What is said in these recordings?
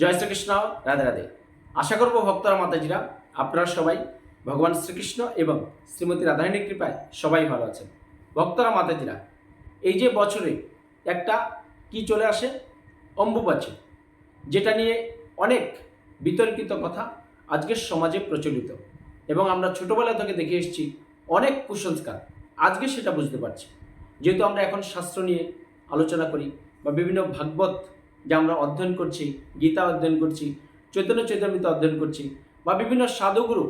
জয় শ্রীকৃষ্ণ রাধে রাধে। আশা করব ভক্তরা, মাতাজিরা, আপনারা সবাই ভগবান শ্রীকৃষ্ণ এবং শ্রীমতী রাধারণীর কৃপায় সবাই ভালো আছেন। ভক্তরা, মাতাজিরা, এই যে বছরে একটা কি চলে আসে? অম্বুবাচী, যেটা নিয়ে অনেক বিতর্কিত কথা আজকের সমাজে প্রচলিত এবং আমরা ছোটবেলা থেকে দেখে এসেছি অনেক কুসংস্কার। আজকে সেটা বুঝতে পারছি। যেহেতু আমরা এখন শাস্ত্র নিয়ে আলোচনা করি বা বিভিন্ন ভাগবত যা আমরা অধ্যয়ন করছি, গীতা অধ্যয়ন করছি, চৈতন্য চৈতন্যতা অধ্যয়ন করছি, বা বিভিন্ন সাধুগুরু,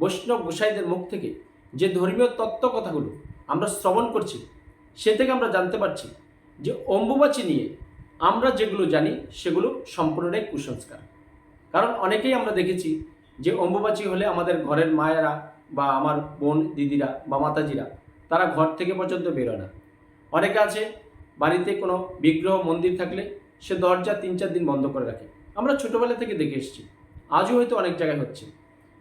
বৈষ্ণব গোসাইদের মুখ থেকে যে ধর্মীয় তত্ত্ব কথাগুলো আমরা শ্রবণ করছি, সে থেকে আমরা জানতে পারছি যে অম্বুবাচী নিয়ে আমরা যেগুলো জানি, সেগুলো সম্পূর্ণটাই কুসংস্কার। কারণ অনেকেই আমরা দেখেছি যে অম্বুবাচী হলে আমাদের ঘরের মায়েরা বা আমার বোন দিদিরা বা মাতাজিরা তারা ঘর থেকে পর্যন্ত বেরোয় না। অনেকে আছে বাড়িতে কোনো বিগ্রহ, মন্দির থাকলে সে দরজা তিন চার দিন বন্ধ করে রাখে। আমরা ছোটোবেলা থেকে দেখে এসেছি। আজও হয়তো অনেক জায়গায় হচ্ছে।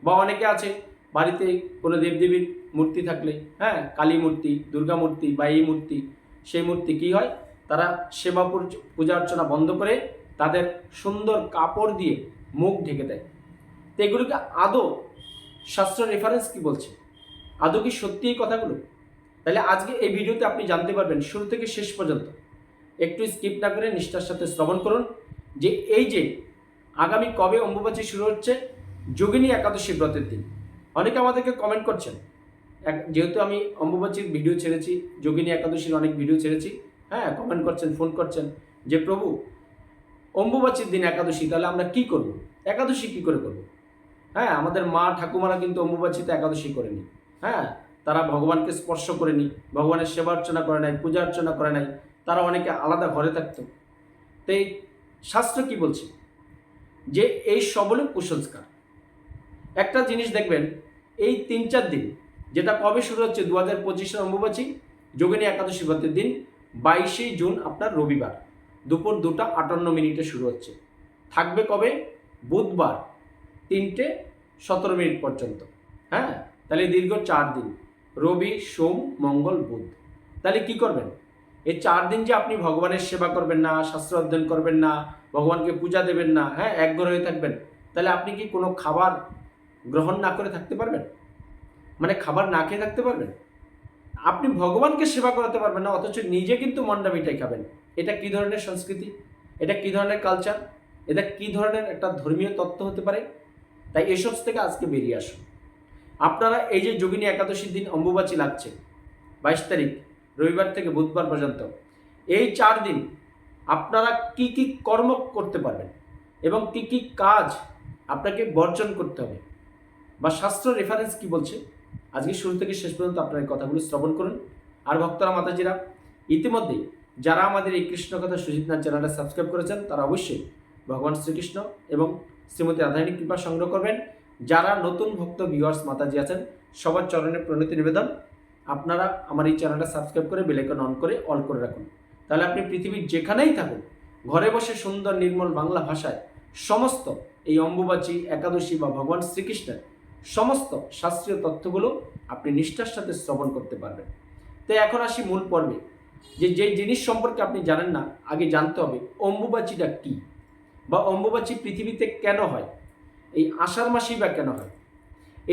বা অনেকে আছে, বাড়িতে কোনো দেবদেবীর মূর্তি থাকলে হ্যাঁ কালী মূর্তি, দুর্গা মূর্তি বা এই মূর্তি, সেই মূর্তি কী হয়? তারা সেবা পূজা অর্চনা বন্ধ করে তাদের সুন্দর কাপড় দিয়ে মুখ ঢেকে দেয়। তো এগুলোকে আদৌ শাস্ত্র রেফারেন্স কি বলছে? আদৌ কি সত্যি এই কথাগুলো? তাহলে আজকে এই ভিডিওতে আপনি জানতে পারবেন শুরু থেকে শেষ পর্যন্ত। একটু স্কিপ না করে নিষ্ঠার সাথে শ্রবণ করুন। যে এই যে, আগামী কবে অম্বুবাচী শুরু হচ্ছে, যোগিনী একাদশী ব্রতের দিন। অনেকে আমাদেরকে কমেন্ট করছেন। যেহেতু আমি অম্বুবাচীর ভিডিও ছেড়েছি, যোগিনী একাদশীর অনেক ভিডিও ছেড়েছি হ্যাঁ কমেন্ট করছেন ফোন করছেন, যে প্রভু, অম্বুবাচীর দিন একাদশী, তাহলে আমরা কি করব? একাদশী কি করে করব? হ্যাঁ আমাদের মা ঠাকুমারা কিন্তু অম্বুবাচীতে একাদশী করেনি হ্যাঁ তারা ভগবানকে স্পর্শ করেনি ভগবানের সেবা অর্চনা করে নাই, পূজা অর্চনা করে নাই তারা অনেকে আলাদা ঘরে থাকতো। তাই শাস্ত্র কি বলছে? যে এই সবল কুসংস্কার। একটা জিনিস দেখবেন, এই তিন চার দিন, যেটা কবে শুরু হচ্ছে দু হাজার পঁচিশের অম্বুবাচী, যোগিনী একাদশী ব্রতের দিন বাইশে জুন আপনার রবিবার, দুপুর দুটা আটান্ন মিনিটে শুরু হচ্ছে। থাকবে কবে? বুধবার, তিনটে সতেরো মিনিট পর্যন্ত। হ্যাঁ? তাহলে দীর্ঘ চার দিন, রবি, সোম, মঙ্গল, বুধ। তাহলে কি করবেন? এই চার দিন যে আপনি ভগবানের সেবা করবেন না, শাস্ত্র অধ্যয়ন করবেন না, ভগবানকে পূজা দেবেন না হ্যাঁ একগ্র হয়ে থাকবেন, তাহলে আপনি কি কোনো খাবার গ্রহণ না করে থাকতে পারবেন? মানে খাবার না খেয়ে থাকতে পারবেন? আপনি ভগবানকে সেবা করাতে পারবেন না, অথচ নিজে কিন্তু মন্ডা মিঠাই খাবেন। এটা কি ধরনের সংস্কৃতি? এটা কি ধরনের কালচার এটা কি ধরনের একটা ধর্মীয় তত্ত্ব হতে পারে? তাই এসব থেকে আজকে বেরিয়ে আসুন। আপনারা এই যে যোগিনী একাদশীর দিন অম্বুবাচী লাগছে, বাইশ তারিখ রবিবার থেকে বুধবার পর্যন্ত। এই চার দিন আপনারা কি কি কর্ম করতে পারবেন এবং কি কি কাজ আপনাকে বর্জন করতে হবে? বা শাস্ত্র রেফারেন্স কি বলছে? আজকে শুরু থেকে শেষ পর্যন্ত আপনারা এই কথাগুলো শ্রবণ করুন। আর ভক্তরা, মাতাজিরা, ইতিমধ্যেই যারা আমাদের এই কৃষ্ণ কথা সুজিত নাথ চ্যানেলটা সাবস্ক্রাইব করেছেন, তারা অবশ্যই ভগবান শ্রীকৃষ্ণ এবং শ্রীমতী রাধারণী কৃপা সংগ্রহ করবেন। যারা নতুন ভক্ত ভিউয়ার্স মাতাজি আছেন, সবার চরণে প্রণতি নিবেদন। আপনারা আমার এই চ্যানেলটা সাবস্ক্রাইব করে বেলাইকন অন করে অল করে রাখুন। তাহলে আপনি পৃথিবীর যেখানেই থাকুন, ঘরে বসে সুন্দর নির্মল বাংলা ভাষায় সমস্ত এই অম্বুবাচী, একাদশী বা ভগবান শ্রীকৃষ্ণের সমস্ত শাস্ত্রীয় তথ্যগুলো আপনি নিষ্ঠার সাথে শ্রবণ করতে পারবেন। তাই এখন আসি মূল পর্বে, যে যে জিনিস সম্পর্কে আপনি জানেন না, আগে জানতে হবে অম্বুবাচীটা কী বা অম্বুবাচী পৃথিবীতে কেন হয়, এই আষাঢ় মাসেই বা কেন হয়,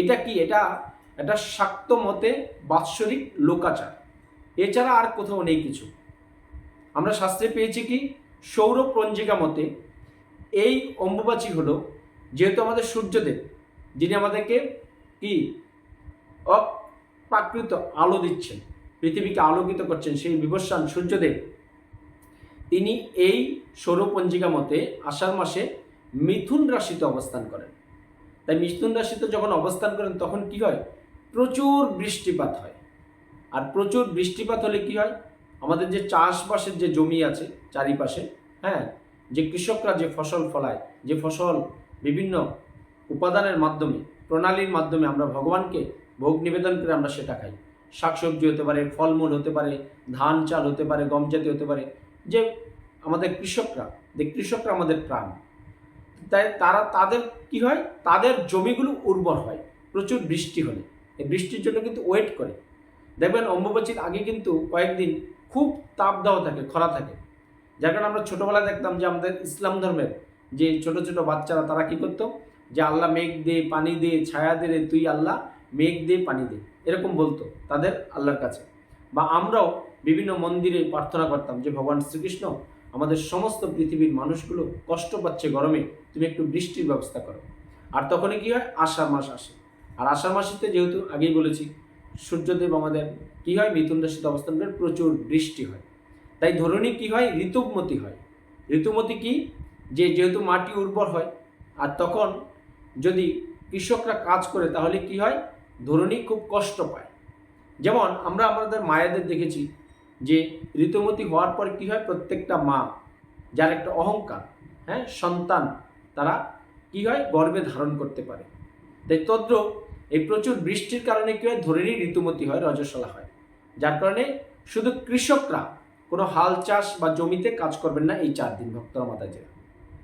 এটা কি? এটা এটা শাক্ত মতে বাৎসরিক লোকাচার। এছাড়া আর কোথাও নেই কিছু। আমরা শাস্ত্রে পেয়েছি কি, সৌর পঞ্জিকা মতে এই অম্বুবাচী হলো যেহেতু আমাদের সূর্যদেব, যিনি আমাদেরকে কি, অপ্রাকৃত আলো দিচ্ছেন, পৃথিবীকে আলোকিত করছেন, সেই বিবস্বান সূর্যদেব। তিনি এই সৌরপঞ্জিকা মতে আষাঢ় মাসে মিথুন রাশিতে অবস্থান করেন। তাই মিথুন রাশিতে যখন অবস্থান করেন, তখন কি হয়? প্রচুর বৃষ্টিপাত হয়। আর প্রচুর বৃষ্টিপাত হলে কি হয়? আমাদের যে চাষবাসের যে জমি আছে চারিপাশে হ্যাঁ যে কৃষকরা যে ফসল ফলায়, যে ফসল বিভিন্ন উপাদানের মাধ্যমে, প্রণালীর মাধ্যমে আমরা ভগবানকে ভোগ নিবেদন করে আমরা সেটা খাই। শাকসবজি হতে পারে, ফলমূল হতে পারে, ধান চাল হতে পারে, গম জাতীয় হতে পারে। যে আমাদের কৃষকরা, যে কৃষকরা আমাদের প্রাণ। তাই তারা, তাদের কি হয়? তাদের জমিগুলো উর্বর হয়, প্রচুর বৃষ্টি হলে। এই বৃষ্টির জন্য কিন্তু ওয়েট করে। দেখবেন অম্বুবাচীর আগে কিন্তু কয়েকদিন খুব তাপ দেওয়া থাকে, খরা থাকে। যার কারণে আমরা ছোটোবেলায় দেখতাম যে আমাদের ইসলাম ধর্মের যে ছোট ছোট বাচ্চারা, তারা কি করতো? যে আল্লাহ মেঘ দে, পানি দে, ছায়া দে রে, তুই আল্লাহ, মেঘ দে, পানি দে। এরকম বলতো তাদের আল্লাহর কাছে। বা আমরাও বিভিন্ন মন্দিরে প্রার্থনা করতাম যে, ভগবান শ্রীকৃষ্ণ, আমাদের সমস্ত পৃথিবীর মানুষগুলো কষ্ট পাচ্ছে গরমে, তুমি একটু বৃষ্টির ব্যবস্থা করো। আর তখনই কি হয়? আষাঢ় মাস আসে। আর আষাঢ় মাসিতে যেহেতু আগেই বলেছি, সূর্যদেব আমাদের কি হয়? মিথুন রাশিতে অবস্থান করে প্রচুর বৃষ্টি হয়। তাই ধরনী কি হয়? ঋতুমতি হয়। ঋতুমতি কি? যে যেহেতু মাটি উর্বর হয়, আর তখন যদি কৃষকরা কাজ করে, তাহলে কি হয়? ধরনী খুব কষ্ট পায়। যেমন আমরা আমাদের মায়েদের দেখেছি যে ঋতুমতি হওয়ার পর কি হয়? প্রত্যেকটা মা, যার একটা অহংকার হ্যাঁ সন্তান, তারা কি হয়? গর্বে ধারণ করতে পারে। তাই তদ্র এই প্রচুর বৃষ্টির কারণে কি হয়? ধরেনই ঋতুমতি হয়, রজস্বলা হয়। যার কারণে শুধু কৃষকরা কোনো হাল চাষ বা জমিতে কাজ করবেন না এই চার দিন, ভক্তরা মাতাজিরা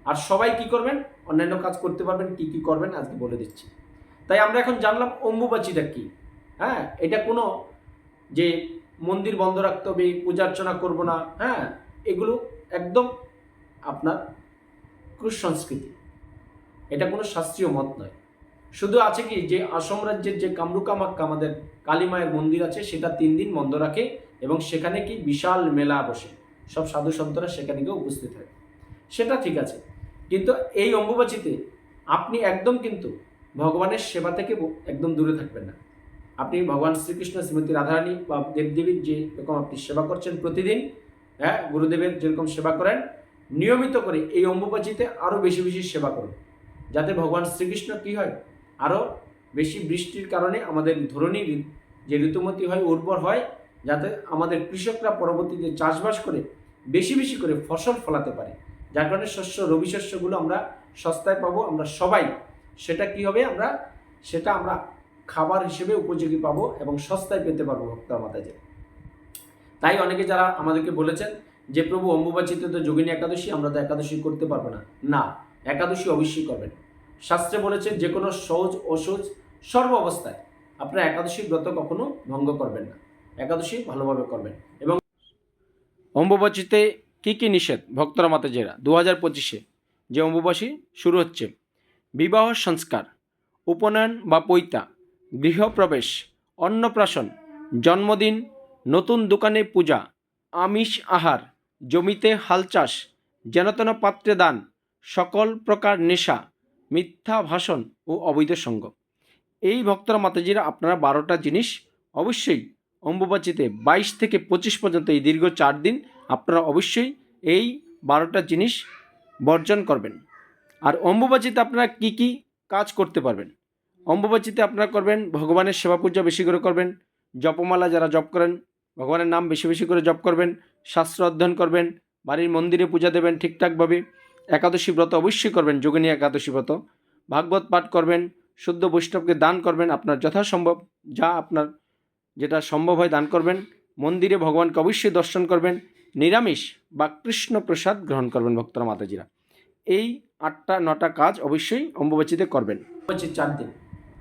আর সবাই কি করবেন? অন্যান্য কাজ করতে পারবেন, কি কি করবেন আজকে বলে দিচ্ছি। তাই আমরা এখন জানলাম অম্বুবাচিটা কি? হ্যাঁ এটা কোনো যে মন্দির বন্ধ রাখতে হবে, পূজা অর্চনা করব না হ্যাঁ এগুলো একদম আপনার কুসংস্কৃতি। এটা কোনো শাস্ত্রীয় মত নয়। শুধু আছে কি, যে আসাম রাজ্যের যে কামরুকামাক্কা আমাদের কালীমায়ের মন্দির আছে, সেটা তিন দিন বন্ধ রাখে এবং সেখানে কি বিশাল মেলা বসে। সব সাধু সন্তরা সেখানে গিয়ে উপস্থিত হয়। সেটা ঠিক আছে, কিন্তু এই অম্বুবাচিতে আপনি একদম কিন্তু ভগবানের সেবা থেকে একদম দূরে থাকবেন না। আপনি ভগবান শ্রীকৃষ্ণ, শ্রীমতী রাধারানী বা দেবদেবীর যে রকম আপনি সেবা করছেন প্রতিদিন হ্যাঁ গুরুদেবের যেরকম সেবা করেন, নিয়মিত করে এই অম্বুবাচিতে আরও বেশি বেশি সেবা করুন। যাতে ভগবান শ্রীকৃষ্ণ কী হয় আরও বেশি বৃষ্টির কারণে আমাদের ধরনী যে ঋতুমতি হয়, উর্বর হয়, যাতে আমাদের কৃষকরা পরবর্তীতে চাষবাস করে বেশি বেশি করে ফসল ফলাতে পারে। যার কারণে শস্য, রবি শস্যগুলো আমরা সস্তায় পাবো, আমরা সবাই সেটা কি হবে আমরা, সেটা আমরা খাবার হিসেবে উপযোগী পাবো এবং সস্তায় পেতে পারব ভক্ত মাতাজে তাই অনেকে যারা আমাদেরকে বলেছেন যে প্রভু অম্বুবাচিতে তো যোগিনী একাদশী, আমরা তো একাদশী করতে পারব না। না, একাদশী অবশ্যই করবেন। শাস্ত্রে বলেছেন যে কোনো সহজ অসহজ সর্ব অবস্থায় আপনারা একাদশী ব্রত কখনো ভঙ্গ করবেন না। একাদশী ভালোভাবে করবেন। এবং অম্বুবাচিতে কী কী নিষেধ ভক্তরা মাতা জেরা? দু হাজার পঁচিশে যে অম্বুবাসী শুরু হচ্ছে, বিবাহ সংস্কার, উপনয়ন বা পৈতা, গৃহপ্রবেশ, অন্নপ্রাশন, জন্মদিন, নতুন দোকানে পূজা, আমিষ আহার, জমিতে হাল চাষ যেনতেন পাত্রে দান, সকল প্রকার নেশা মিথ্যা ভাষণ ও অবৈধ সঙ্গ। এই ভক্তরা মাতাজিরা আপনারা বারোটা জিনিস অবশ্যই অম্বুবাচিতে বাইশ থেকে পঁচিশ পর্যন্ত এই দীর্ঘ চার দিন আপনারা অবশ্যই এই বারোটা জিনিস বর্জন করবেন। আর অম্বুবাচিতে আপনারা কি কি কাজ করতে পারবেন? অম্বুবাচিতে আপনারা করবেন ভগবানের সেবা পূজা বেশি করে করবেন, জপমালা যারা জপ করেন, ভগবানের নাম বেশি বেশি করে জপ করবেন, শাস্ত্র অধ্যয়ন করবেন, বাড়ির মন্দিরে পূজা দেবেন ঠিকঠাকভাবে। একাদশী ব্রত অবশ্যই করবেন যোগিনী একাদশী ব্রত। ভাগবত পাঠ করবেন, শুদ্ধ বৈষ্ণবকে দান করবেন আপনার যথাসম্ভব, যা আপনার যেটা সম্ভব হয় দান করবেন। মন্দিরে ভগবানকে অবশ্যই দর্শন করবেন, নিরামিষ বা কৃষ্ণ প্রসাদ গ্রহণ করবেন ভক্তরা, মাতাজিরা। এই আটটা, নটা কাজ অবশ্যই অম্বুবাচিতে করবেন। অম্বুবাচির চার দিন,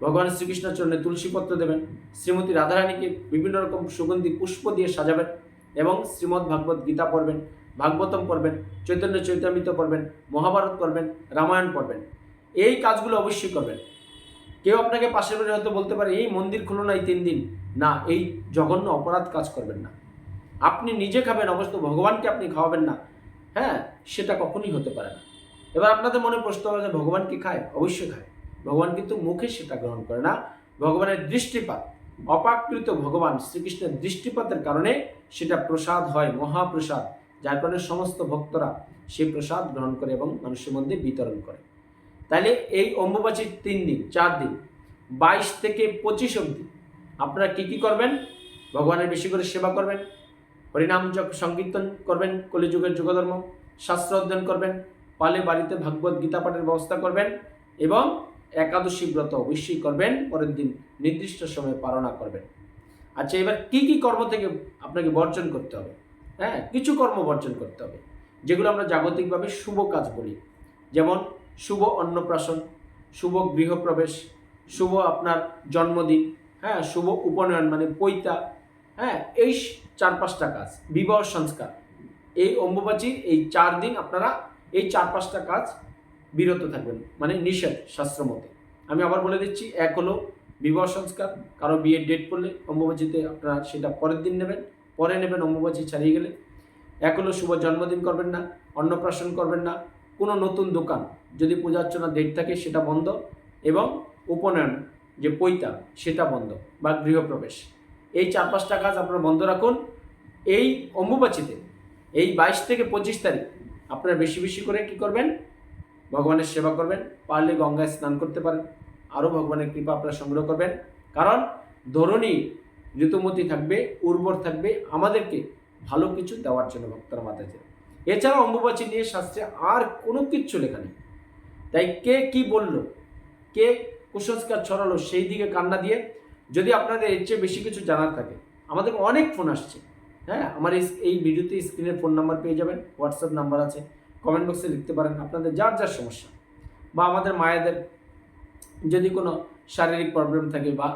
ভগবান শ্রীকৃষ্ণ চরণে তুলসী পত্র দেবেন, শ্রীমতী রাধারানীকে বিভিন্ন রকম সুগন্ধি, পুষ্প দিয়ে সাজাবেন এবং শ্রীমদ্ ভাগবত গীতা পড়বেন। ভাগবতম পড়বেন, চৈতন্য চৈতামিত পড়বেন, মহাভারত পড়বেন, রামায়ণ পড়বেন। এই কাজগুলো অবশ্যই করবেন। কেউ আপনাকে পাশের বাড়ি হয়তো বলতে পারে, এই মন্দির খুলো না এই তিন দিন। না, এই জঘন্য অপরাধ কাজ করবেন না। আপনি নিজে খাবেন, অবশ্য ভগবানকে আপনি খাওয়াবেন না। হ্যাঁ সেটা কখনই হতে পারে না। এবার আপনাদের মনে প্রশ্ন হবে যে, ভগবান কি খায়? অবশ্যই খায়। ভগবান কিন্তু মুখে সেটা গ্রহণ করে না। ভগবানের দৃষ্টিপাত, অপাকৃত ভগবান শ্রীকৃষ্ণের দৃষ্টিপাতের কারণে সেটা প্রসাদ হয়, মহাপ্রসাদ। যার কারণে সমস্ত ভক্তরা সেই প্রসাদ গ্রহণ করে এবং মানুষের মধ্যে বিতরণ করে। তাহলে এই অম্বুবাচীর তিন দিন, চার দিন, বাইশ থেকে পঁচিশ অবধি আপনারা কী কী করবেন? ভগবানের বেশি করে সেবা করবেন, হরিনাম সংকীর্তন করবেন, কলিযুগের যুগধর্ম, শাস্ত্র অধ্যয়ন করবেন, পালে বাড়িতে ভাগবত গীতা পাঠের ব্যবস্থা করবেন এবং একাদশী ব্রত অবশ্যই করবেন, পরের দিন নির্দিষ্ট সময়ে পালনা করবেন। আচ্ছা এবার কি কি কর্ম থেকে আপনাকে বর্জন করতে হবে? হ্যাঁ কিছু কর্ম বর্জন করতে হবে, যেগুলো আমরা জাগতিকভাবে শুভ কাজ বলি। যেমন, শুভ অন্নপ্রাশন, শুভ গৃহপ্রবেশ, শুভ আপনার জন্মদিন হ্যাঁ শুভ উপনয়ন মানে পৈতা হ্যাঁ এই চার পাঁচটা কাজ, বিবাহ সংস্কার। এই অম্বুবাচীর এই চার দিন আপনারা এই চার পাঁচটা কাজ বিরত থাকবেন মানে নিষেধ শাস্ত্র মতে। আমি আবার বলে দিচ্ছি, এক হলো বিবাহ সংস্কার, কারও বিয়ের ডেট পড়লে অম্বুবাচিতে আপনারা সেটা পরের দিন নেবেন। পরে নেবেন অম্বুবাচি ছাড়িয়ে গেলে। এক হলো শুভ জন্মদিন করবেন না, অন্নপ্রাশন করবেন না, কোনো নতুন দোকান, যদি পূজা অর্চনা ডেট থাকে সেটা বন্ধ এবং উপনয়ন যে পৈতা সেটা বন্ধ বা গৃহপ্রবেশ। এই চার পাঁচটা কাজ আপনারা বন্ধ রাখুন। এই অম্বুবাচিতে, এই বাইশ থেকে পঁচিশ তারিখ আপনারা বেশি বেশি করে কি করবেন? ভগবানের সেবা করবেন, পারলে গঙ্গায় স্নান করতে পারেন। আরও ভগবানের কৃপা আপনারা সংগ্রহ করবেন। কারণ ধরণী ঋতুমতি থাকবে, উর্বর থাকবে, আমাদেরকে ভালো কিছু দেওয়ার জন্য ভক্তরা মাতাজি এছাড়া অম্বুবাচী নিয়ে শাস্ত্রে আর কোনো কিচ্ছু লেখা নেই। তাই কে কি বলল, কে কুসংস্কার ছড়ালো, সেই দিকে কান্না দিয়ে যদি আপনাদের এর চেয়ে বেশি কিছু জানার থাকে, আমাদের অনেক ফোন আসছে। হ্যাঁ আমার এই ভিডিওতে স্ক্রিনের ফোন নাম্বার পেয়ে যাবেন, হোয়াটসঅ্যাপ নাম্বার আছে, কমেন্ট বক্সে লিখতে পারেন আপনাদের যার যার সমস্যা। বা আমাদের মায়েদের যদি কোনো শারীরিক প্রবলেম থাকে বা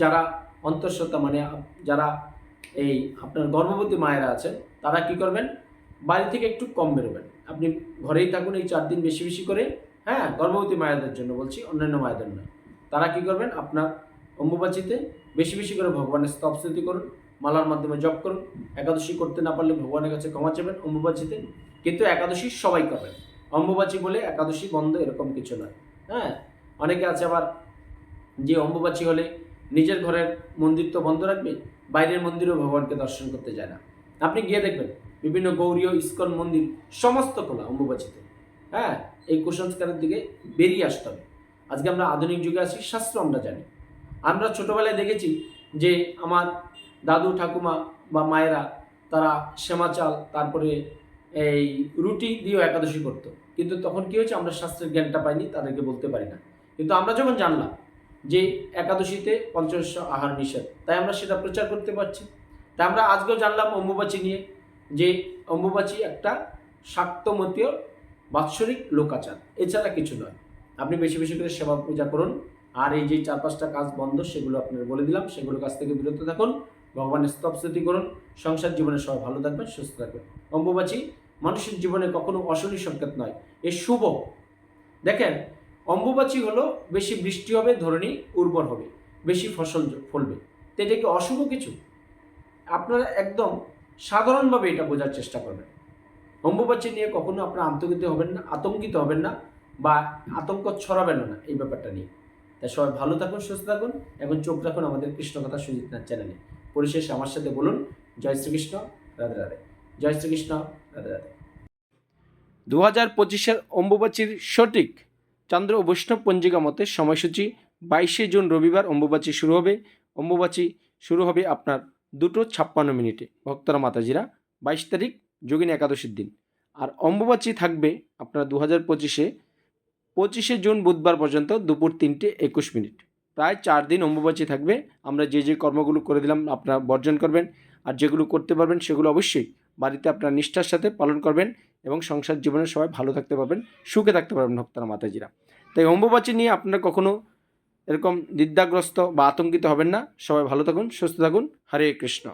যারা অন্তঃসত্ত্বা মানে যারা এই আপনার গর্ভবতী মায়েরা আছেন তারা কি করবেন? বাড়ি থেকে একটু কম বেরোবেন। আপনি ঘরেই থাকুন এই চার দিন বেশি বেশি করে হ্যাঁ গর্ভবতী মায়েদের জন্য বলছি, অন্যান্য মায়েদের নয়। তারা কি করবেন? আপনার অম্বুবাচিতে বেশি বেশি করে ভগবানের স্তবস্তুতি করুন, মালার মাধ্যমে জপ করুন, একাদশী করতে না পারলে ভগবানের কাছে ক্ষমা চাবেন অম্বুবাচিতে। কিন্তু একাদশী সবাই করবেন। অম্বুবাচী বলে একাদশী বন্ধ এরকম কিছু নয় হ্যাঁ। অনেকে আছে আবার যে অম্বুবাচী হলে নিজের ঘরের মন্দির তো বন্ধ রাখবে, বাইরের মন্দিরেও ভগবানকে দর্শন করতে যায় না। আপনি গিয়ে দেখবেন, বিভিন্ন গৌরীয় ইস্কন মন্দির সমস্ত খোলা, অম্বুবাচিতে। হ্যাঁ এই কুসংস্কারের দিকে বেরিয়ে আসতে হবে। আজকে আমরা আধুনিক যুগে আছি, শাস্ত্র আমরা জানি। আমরা ছোটোবেলায় দেখেছি যে আমার দাদু, ঠাকুমা বা মায়েরা তারা শ্যামা চাল, তারপরে এই রুটি দিয়েও একাদশী করতো। কিন্তু তখন কি হয়েছে, আমরা শাস্ত্রের জ্ঞানটা পাইনি, তাদেরকে বলতে পারি না। কিন্তু আমরা যখন জানলাম যে একাদশীতে পঞ্চদশ আহার নিষেধ। তাই আমরা সেটা প্রচার করতে পারছি। তাই আমরা আজকেও জানলাম অম্বুবাচী নিয়ে যে অম্বুবাচী একটা শাক্তমতীয় বাৎসরিক লোকাচার। এছাড়া কিছু নয়। আপনি বেশি বেশি করে সেবা পূজা করুন। আর এই যে চার পাঁচটা কাজ বন্ধ, সেগুলো আপনার বলে দিলাম। সেগুলো কাছ থেকে বিরত থাকুন। ভগবানের স্তবস্তুতি করুন। সংসার জীবনে সবাই ভালো থাকবেন, সুস্থ থাকবেন। অম্বুবাচী মানুষের জীবনে কখনো অশনি সংকেত নয়। এ শুভ। দেখেন অম্বুবাচী হলো, বেশি বৃষ্টি হবে ধরনী উর্বর হবে, বেশি ফসল ফলবে। তো এটা কি অশুভ কিছু? আপনারা একদম সাধারণভাবে এটা বোঝার চেষ্টা করবেন। অম্বুবাচী নিয়ে কখনো আপনারা আতঙ্কিত হবেন না, আতঙ্কিত হবেন না, বা আতঙ্ক ছড়াবেন না এই ব্যাপারটা নিয়ে। তাই সবাই ভালো থাকুন, সুস্থ থাকুন। এখন চোখ রাখুন আমাদের কৃষ্ণকথা সুজিত নাথ চ্যানেলে। পরিশেষে আমার সাথে বলুন, জয় শ্রীকৃষ্ণ, রাধে রাধে। জয় শ্রীকৃষ্ণ, রাধে রাধে। দু হাজার পঁচিশের অম্বুবাচীর সঠিক চন্দ্র ও বৈষ্ণব পঞ্জিকা মতে সময়সূচি বাইশে জুন রবিবার অম্বুবাচী শুরু হবে। অম্বুবাচী শুরু হবে আপনার দুটো ছাপ্পান্ন মিনিটে। ভক্তরা মাতাজিরা, বাইশ তারিখ, যোগিনী একাদশীর দিন। আর অম্বুবাচী থাকবে আপনার দু হাজার পঁচিশে পঁচিশে জুন বুধবার পর্যন্ত দুপুর তিনটে একুশ মিনিট। প্রায় চার দিন অম্বুবাচী থাকবে। আমরা যে যে কর্মগুলো করে দিলাম, আপনারা বর্জন করবেন। আর যেগুলো করতে পারবেন, সেগুলো অবশ্যই বাড়িতে আপনার নিষ্ঠার সাথে পালন করবেন। এবং সংসার জীবনে সবাই ভালো থাকতে পারবেন, সুখে থাকতে পারবেন ভক্তরা মাতাজিরা। তাই অম্বুবাচী নিয়ে আপনারা কখনো এরকম দ্বিধাগ্রস্ত বা আতঙ্কিত হবেন না। সবাই ভালো থাকুন, সুস্থ থাকুন। হরে কৃষ্ণ।